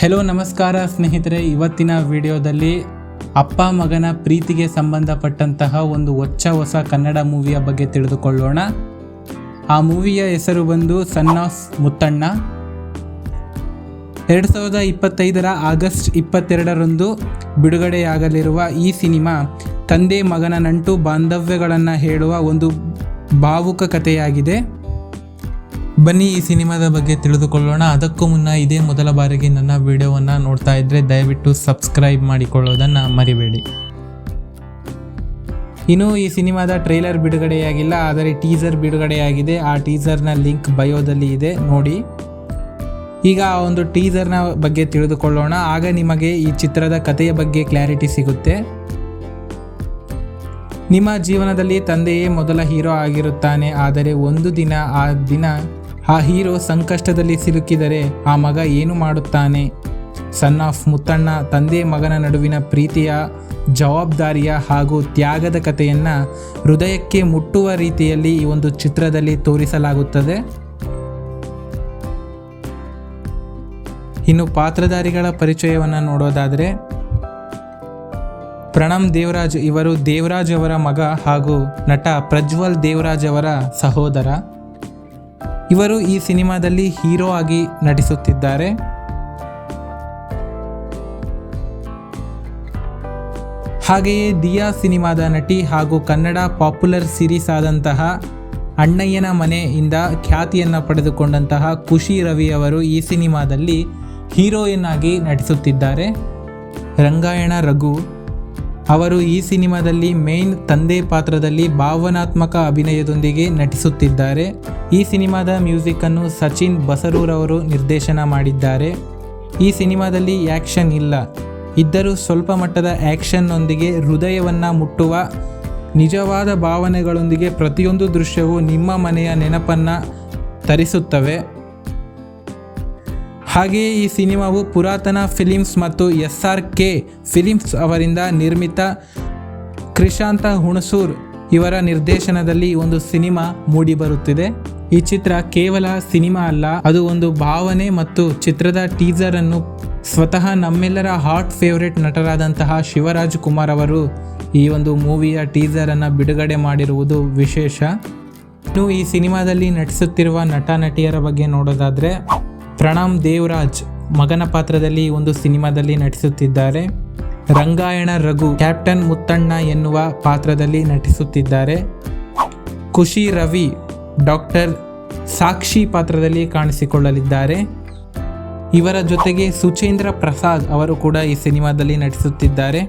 Hello ನಮಸ್ಕಾರ ಸ್ನೇಹಿತರೆ. ಇವತ್ತಿನ ವಿಡಿಯೋದಲ್ಲಿ ಅಪ್ಪ ಮಗನ ಪ್ರೀತಿಗೆ ಸಂಬಂಧಪಟ್ಟಂತಹ ಒಂದು ಹೊಚ್ಚ ಹೊಸ ಕನ್ನಡ ಮೂವಿಯ ಬಗ್ಗೆ ತಿಳಿದುಕೊಳ್ಳೋಣ. ಆ ಮೂವಿಯ ಹೆಸರು ಬಂದು ಸನ್ನಾಸ್ ಮುತ್ತಣ್ಣ. ಎರಡು ಸಾವಿರದ ಇಪ್ಪತ್ತೈದರ ಆಗಸ್ಟ್ ಇಪ್ಪತ್ತೆರಡರಂದು ಬಿಡುಗಡೆಯಾಗಲಿರುವ ಈ ಸಿನಿಮಾ ತಂದೆ ಮಗನ ನಂಟು ಬಾಂಧವ್ಯಗಳನ್ನು ಹೇಳುವ ಒಂದು ಭಾವುಕ ಕಥೆಯಾಗಿದೆ. ಬನ್ನಿ ಈ ಸಿನಿಮಾದ ಬಗ್ಗೆ ತಿಳಿದುಕೊಳ್ಳೋಣ. ಅದಕ್ಕೂ ಮುನ್ನ ಇದೇ ಮೊದಲ ಬಾರಿಗೆ ನನ್ನ ವಿಡಿಯೋವನ್ನು ನೋಡ್ತಾ ಇದ್ರೆ ದಯವಿಟ್ಟು ಸಬ್ಸ್ಕ್ರೈಬ್ ಮಾಡಿಕೊಳ್ಳೋದನ್ನು ಮರಿಬೇಡಿ. ಇನ್ನು ಈ ಸಿನಿಮಾದ ಟ್ರೈಲರ್ ಬಿಡುಗಡೆಯಾಗಿಲ್ಲ, ಆದರೆ ಟೀಸರ್ ಬಿಡುಗಡೆಯಾಗಿದೆ. ಆ ಟೀಸರ್ನ ಲಿಂಕ್ ಬಯೋದಲ್ಲಿ ಇದೆ, ನೋಡಿ. ಈಗ ಆ ಒಂದು ಟೀಸರ್ನ ಬಗ್ಗೆ ತಿಳಿದುಕೊಳ್ಳೋಣ. ಆಗ ನಿಮಗೆ ಈ ಚಿತ್ರದ ಕಥೆಯ ಬಗ್ಗೆ ಕ್ಲಾರಿಟಿ ಸಿಗುತ್ತೆ. ನಿಮ್ಮ ಜೀವನದಲ್ಲಿ ತಂದೆಯೇ ಮೊದಲ ಹೀರೋ ಆಗಿರುತ್ತಾನೆ, ಆದರೆ ಒಂದು ದಿನ ಆ ದಿನ ಆ ಹೀರೋ ಸಂಕಷ್ಟದಲ್ಲಿ ಸಿಲುಕಿದರೆ ಆ ಮಗ ಏನು ಮಾಡುತ್ತಾನೆ? ಸನ್ ಆಫ್ ಮುತ್ತಣ್ಣ ತಂದೆ ಮಗನ ನಡುವಿನ ಪ್ರೀತಿಯ ಜವಾಬ್ದಾರಿಯ ಹಾಗೂ ತ್ಯಾಗದ ಕಥೆಯನ್ನು ಹೃದಯಕ್ಕೆ ಮುಟ್ಟುವ ರೀತಿಯಲ್ಲಿ ಈ ಒಂದು ಚಿತ್ರದಲ್ಲಿ ತೋರಿಸಲಾಗುತ್ತದೆ. ಇನ್ನು ಪಾತ್ರಧಾರಿಗಳ ಪರಿಚಯವನ್ನು ನೋಡೋದಾದರೆ, ಪ್ರಣಮ್ ದೇವರಾಜ್ ಇವರು ದೇವರಾಜ್ ಅವರ ಮಗ ಹಾಗೂ ನಟ ಪ್ರಜ್ವಲ್ ದೇವರಾಜ್ ಅವರ ಸಹೋದರ. ಇವರು ಈ ಸಿನಿಮಾದಲ್ಲಿ ಹೀರೋ ಆಗಿ ನಟಿಸುತ್ತಿದ್ದಾರೆ. ಹಾಗೆಯೇ ದಿಯಾ ಸಿನಿಮಾದ ನಟಿ ಹಾಗೂ ಕನ್ನಡ ಪಾಪ್ಯುಲರ್ ಸೀರೀಸ್ ಆದಂತಹ ಅಣ್ಣಯ್ಯನ ಮನೆಯಿಂದ ಖ್ಯಾತಿಯನ್ನು ಪಡೆದುಕೊಂಡಂತಹ ಖುಷಿ ರವಿ ಅವರು ಈ ಸಿನಿಮಾದಲ್ಲಿ ಹೀರೋಯಿನ್ ಆಗಿ ನಟಿಸುತ್ತಿದ್ದಾರೆ. ರಂಗಾಯಣ ರಘು ಅವರು ಈ ಸಿನಿಮಾದಲ್ಲಿ ಮೇನ್ ತಂದೆ ಪಾತ್ರದಲ್ಲಿ ಭಾವನಾತ್ಮಕ ಅಭಿನಯದೊಂದಿಗೆ ನಟಿಸುತ್ತಿದ್ದಾರೆ. ಈ ಸಿನಿಮಾದ ಮ್ಯೂಸಿಕ್ ಅನ್ನು ಸಚಿನ್ ಬಸರೂರ್ ಅವರು ನಿರ್ದೇಶನ ಮಾಡಿದ್ದಾರೆ. ಈ ಸಿನಿಮಾದಲ್ಲಿ ಆ್ಯಕ್ಷನ್ ಇಲ್ಲ. ಇದ್ದರೂ ಸ್ವಲ್ಪ ಮಟ್ಟದ ಆ್ಯಕ್ಷನ್ನೊಂದಿಗೆ ಹೃದಯವನ್ನು ಮುಟ್ಟುವ, ನಿಜವಾದ ಭಾವನೆಗಳೊಂದಿಗೆ ಪ್ರತಿಯೊಂದು ದೃಶ್ಯವು ನಿಮ್ಮ ಮನೆಯ ನೆನಪನ್ನು ತರಿಸುತ್ತವೆ. ಹಾಗೆಯೇ ಈ ಸಿನಿಮಾವು ಪುರಾತನ ಫಿಲಿಮ್ಸ್ ಮತ್ತು ಎಸ್ ಆರ್ ಕೆ ಫಿಲಿಮ್ಸ್ ಅವರಿಂದ ನಿರ್ಮಿತ. ಕ್ರಿಶಾಂತ ಹುಣಸೂರ್ ಇವರ ನಿರ್ದೇಶನದಲ್ಲಿ ಒಂದು ಸಿನಿಮಾ ಮೂಡಿಬರುತ್ತಿದೆ ಈ ಚಿತ್ರ ಕೇವಲ ಸಿನಿಮಾ ಅಲ್ಲ, ಅದು ಒಂದು ಭಾವನೆ ಮತ್ತು ಚಿತ್ರದ ಟೀಸರ್ ಅನ್ನು ಸ್ವತಃ ನಮ್ಮೆಲ್ಲರ ಹಾಟ್ ಫೇವರೇಟ್ ನಟರಾದಂತಹ ಶಿವರಾಜ್ ಕುಮಾರ್ ಅವರು ಈ ಒಂದು ಮೂವಿಯ ಟೀಸರ್ ಅನ್ನು ಬಿಡುಗಡೆ ಮಾಡಿರುವುದು ವಿಶೇಷ. ಇನ್ನು ಈ ಸಿನಿಮಾದಲ್ಲಿ ನಟಿಸುತ್ತಿರುವ ನಟ ನಟಿಯರ ಬಗ್ಗೆ ನೋಡೋದಾದರೆ ಪ್ರಣಮ್ ದೇವರಾಜ್ ಮಗನ ಪಾತ್ರದಲ್ಲಿ ಒಂದು ಸಿನಿಮಾದಲ್ಲಿ ನಟಿಸುತ್ತಿದ್ದಾರೆ. ರಂಗಾಯಣ ರಘು ಕ್ಯಾಪ್ಟನ್ ಮುತ್ತಣ್ಣ ಎನ್ನುವ ಪಾತ್ರದಲ್ಲಿ ನಟಿಸುತ್ತಿದ್ದಾರೆ. ಖುಷಿ ರವಿ ಡಾಕ್ಟರ್ ಸಾಕ್ಷಿ ಪಾತ್ರದಲ್ಲಿ ಕಾಣಿಸಿಕೊಳ್ಳಲಿದ್ದಾರೆ. ಇವರ ಜೊತೆಗೆ ಸುಚೇಂದ್ರ ಪ್ರಸಾದ್ ಅವರು ಕೂಡ ಈ ಸಿನಿಮಾದಲ್ಲಿ ನಟಿಸುತ್ತಿದ್ದಾರೆ.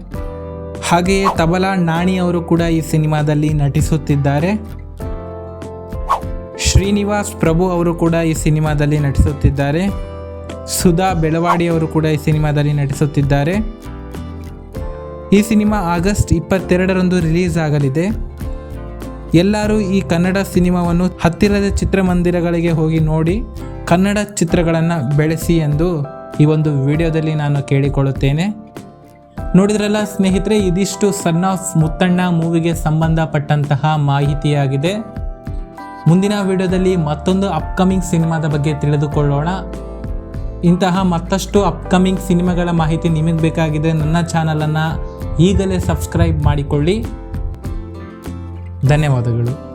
ಹಾಗೆಯೇ ತಬಲಾ ನಾಣಿ ಅವರು ಕೂಡ ಈ ಸಿನಿಮಾದಲ್ಲಿ ನಟಿಸುತ್ತಿದ್ದಾರೆ. ಶ್ರೀನಿವಾಸ್ ಪ್ರಭು ಅವರು ಕೂಡ ಈ ಸಿನಿಮಾದಲ್ಲಿ ನಟಿಸುತ್ತಿದ್ದಾರೆ. ಸುಧಾ ಬೆಳವಾಡಿ ಅವರು ಕೂಡ ಈ ಸಿನಿಮಾದಲ್ಲಿ ನಟಿಸುತ್ತಿದ್ದಾರೆ. ಈ ಸಿನಿಮಾ ಆಗಸ್ಟ್ ಇಪ್ಪತ್ತೆರಡರಂದು ರಿಲೀಸ್ ಆಗಲಿದೆ. ಎಲ್ಲರೂ ಈ ಕನ್ನಡ ಸಿನಿಮಾವನ್ನು ಹತ್ತಿರದ ಚಿತ್ರಮಂದಿರಗಳಿಗೆ ಹೋಗಿ ನೋಡಿ, ಕನ್ನಡ ಚಿತ್ರಗಳನ್ನು ಬೆಳೆಸಿ ಎಂದು ಈ ಒಂದು ವಿಡಿಯೋದಲ್ಲಿ ನಾನು ಕೇಳಿಕೊಳ್ಳುತ್ತೇನೆ. ನೋಡಿದ್ರಲ್ಲ ಸ್ನೇಹಿತರೆ, ಇದಿಷ್ಟು ಸನ್ ಆಫ್ ಮುತ್ತಣ್ಣ ಮೂವಿಗೆ ಸಂಬಂಧಪಟ್ಟಂತಹ ಮಾಹಿತಿಯಾಗಿದೆ. ಮುಂದಿನ ವಿಡಿಯೋದಲ್ಲಿ ಮತ್ತೊಂದು ಅಪ್ಕಮಿಂಗ್ ಸಿನಿಮಾದ ಬಗ್ಗೆ ತಿಳಿದುಕೊಳ್ಳೋಣ. ಇಂತಹ ಮತ್ತಷ್ಟು ಅಪ್ಕಮಿಂಗ್ ಸಿನಿಮಾಗಳ ಮಾಹಿತಿ ನಿಮಗೆ ಬೇಕಾಗಿದೆ ನನ್ನ ಚಾನಲನ್ನು ಈಗಲೇ ಸಬ್ಸ್ಕ್ರೈಬ್ ಮಾಡಿಕೊಳ್ಳಿ. ಧನ್ಯವಾದಗಳು.